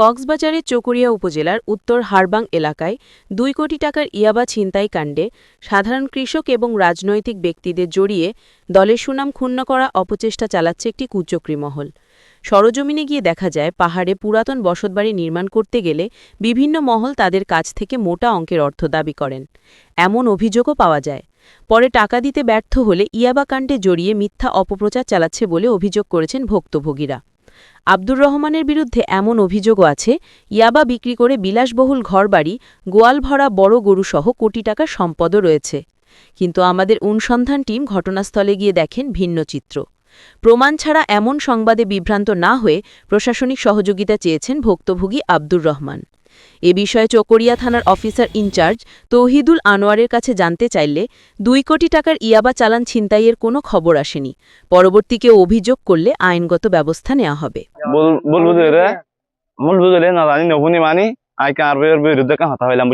কক্সবাজারের চকরিয়া উপজেলার উত্তর হারবাং এলাকায় দুই কোটি টাকার ইয়াবা ছিনতাই কাণ্ডে সাধারণ কৃষক এবং রাজনৈতিক ব্যক্তিদের জড়িয়ে দলের সুনাম ক্ষুণ্ণ করা অপচেষ্টা চালাচ্ছে একটি কুচক্রী মহল। সরজমিনে গিয়ে দেখা যায়, পাহাড়ে পুরাতন বসতবাড়ি নির্মাণ করতে গেলে বিভিন্ন মহল তাদের কাছ থেকে মোটা অঙ্কের অর্থ দাবি করেন। এমন অভিযোগও পাওয়া যায়। পরে টাকা দিতে ব্যর্থ হলে ইয়াবা কাণ্ডে জড়িয়ে মিথ্যা অপপ্রচার চালাচ্ছে বলে অভিযোগ করেছেন ভুক্তভোগীরা। আব্দুর রহমানের বিরুদ্ধে এমন অভিযোগও আছে, ইয়াবা বিক্রি করে বিলাসবহুল ঘরবাড়ি, গোয়ালভরা বড় গরুসহ কোটি টাকা সম্পদও রয়েছে। কিন্তু আমাদের অনুসন্ধান টিম ঘটনাস্থলে গিয়ে দেখেন ভিন্ন চিত্র। প্রমাণ ছাড়া এমন সংবাদে বিভ্রান্ত না হয়ে প্রশাসনিক সহযোগিতা চেয়েছেন ভুক্তভোগী আব্দুর রহমান। এ বিষয়ে চকরিয়া থানার অফিসার ইনচার্জ তৌহিদুল আনোয়ারের কাছে জানতে চাইলে দুই কোটি টাকার ইয়াবা চালান ছিনতাইয়ের কোনো খবর আসেনি। পরবর্তী কেউ অভিযোগ করলে আইনগত ব্যবস্থা নেওয়া হবে। বলব মানি মানে আর হতা হইলাম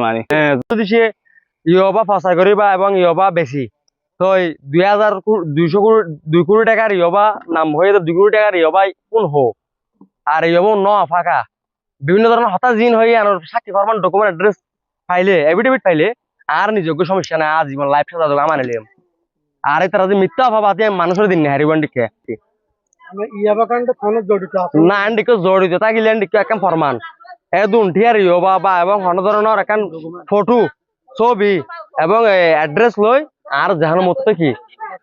মানি। হ্যাঁ, যদি সে এবং ইহবা বেশি তো এই দুই হাজার দুইশো কোটি দুই কোটি টাকার ইহবা নাম হয়ে দুই কোটি টাকার ইহবা কোন হো আর ইহবা ন ফাঁকা। বিভিন্ন ধরনের হতাশ জিন হয়ে আনার সাক্ষী ফরমান ডকুমেন্ট অ্যাড্রেস ফাইলে এভিডেভিট ফাইলে আর নিজস্ব সমস্যা নাই আর জীবন লাইফ সাজা আমার নিলাম আর তারা যে মিথ্যা ভাবা দিয়ে মানুষের দিন জড়িত আছে। না এন্ডিকে জড়িত থাকিলে এন্ডিকে একখান ফরমান এ দুনটি আর ইহবা বা এবং অন্য ধরনের একখান ফটো ছবি এবং অ্যাড্রেস লই আর যাহার মতো কি?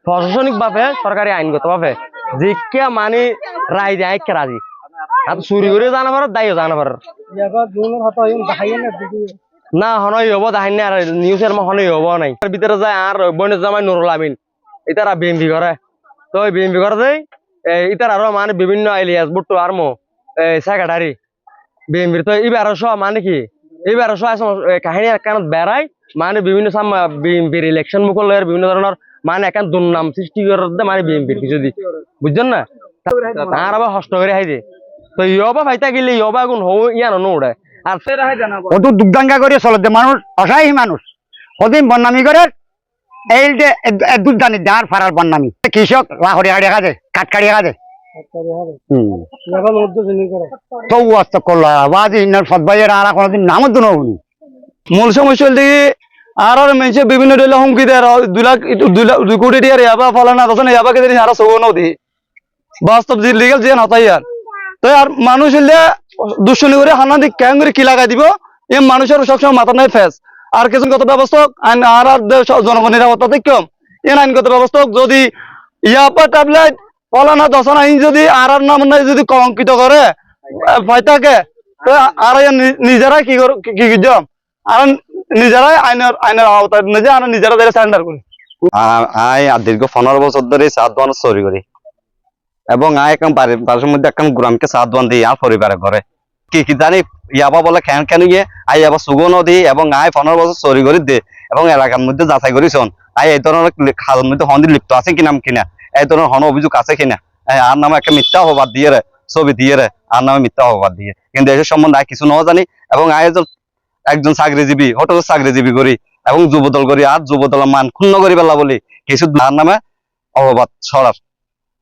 প্রশাসনিক ভাবে, সরকারি আইনগত ভাবে। জিজ্ঞা মানি রায় দেয় কে রাজি। আর চুরি করে জানা পারে দায়ও জানা পারে না, হনই হব দাহাই না আর নিউজের মা হনই হব নাই। তার ভিতরে যায়, আর বনে জামাই নুরুল আমিন। ইতারা বিএমপি করে তো বিএমপি করে দেই ইতার আরও মানে বিভিন্ন এলিয়াস বুট্টু আর্মো সেক্রেটারি। বিএমপির তো এবার সব মানে কি? এবার সব কাহিনী একানত বেড়াই মানে বিভিন্ন সাম বিএমপির ইলেকশন মুখল লয়ের বিভিন্ন ধরনের মানে এখন দুর্নাম সৃষ্টি করে মানে বিএমপির কিছু দি। বুঝছেন না? আর আবার হস্ত করে হাই তো ইয়বা ফাইতা গেলে ইয়বা গুণ হও ইয়ানো নোড়ে আর কত দুর্দাঙ্গা করে চলতে মানুষ অসহায় মানুষ। কদিন বন্যামি করে এই যে দুর্দানি দাঁড় ফারার বন্যামি কৃষক লাহরি হাড়ি কাটকাড়ি তো করল সদবাইয়ের আর কোনোদিন নামও নহুনি মূল সমস্যা হল আর আর মেনছে বিভিন্ন দিলে হুমকি দেয়। দুই লাখ দুই কোটি টিয়ার ইয়াবা ফলানা তখন ইয়াবা কে দিন আর সগো নও দি বাস্তব যে লিগেল যে হতাই আর। তো আর মানুষ হইলে দুশ্মনী করে হানা দিক ক্যাং করে কি লাগাই দিব? এ মানুষের সবসময় মাথা নাই ফেস। আর কিছু কত ব্যবস্থা আর আর জনগণ নিরাপত্তা কম এন আইনগত ব্যবস্থা যদি ইয়াপা ট্যাবলেট ফলানা দশনা আইন যদি আর আর নাম নাই যদি কলঙ্কিত করে ফাইতাকে তো আর এ নি- নিজেরাই কি কি যাম আর নিজেরাই আইনের আইনের আওতায়, নিজে আর নিজেরা ধরে স্যান্ডার করি। আই দীর্ঘ পনেরো বছর ধরে করি। এবং বাড়ির মধ্যে গ্রামকে দিই আর ঘরে কি কি জানি, ইয়াবা বলে গিয়ে আই সুগন এবং আই পনেরো বছর দে, এবং এলাকার মধ্যে যাচাই করিছন আই এই ধরনের খালের মধ্যে হন্দি লিপ্ত আছে কিনা কিনা? এই ধরনের হন অভিযোগ আছে কিনা? আর নামে একটা মিথ্যা অপবাদ দিয়ে রে, ছবি দিয়ে রে, আর নামে মিথ্যা অপবাদ দিয়ে। কিন্তু এসব সম্বন্ধে আই কিছু নও জানি, এবং আই একজন চাকরিজীবী হোটেলের চাকরিজীবী করি এবং যুবদল করি আর যুবদলের মান ক্ষুণ্ণ করি পেলা বলি, কিছু তার নামে অপবাদ ছড়ার।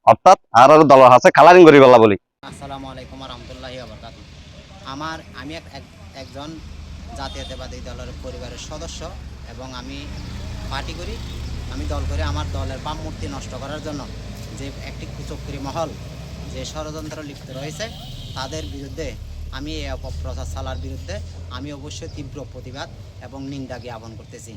অর্থাৎ আর আর দলের হাতে কালারিং করি বলি। রহমতুল্লাহি আমার, আমি এক, এক- একজন জাতীয়তাবাদী দলের পরিবারের সদস্য এবং আমি পার্টি করি। আমি দল করি আমার দলের বাম মূর্তি নষ্ট করার জন্য যে একটি কুচক্রি মহল, যে ষড়যন্ত্র লিপ্ত রয়েছে, তাদের বিরুদ্ধে আমি এই অপপ্রচার চালার বিরুদ্ধে আমি অবশ্যই তীব্র প্রতিবাদ এবং নিন্দা জ্ঞাপন করতেছি।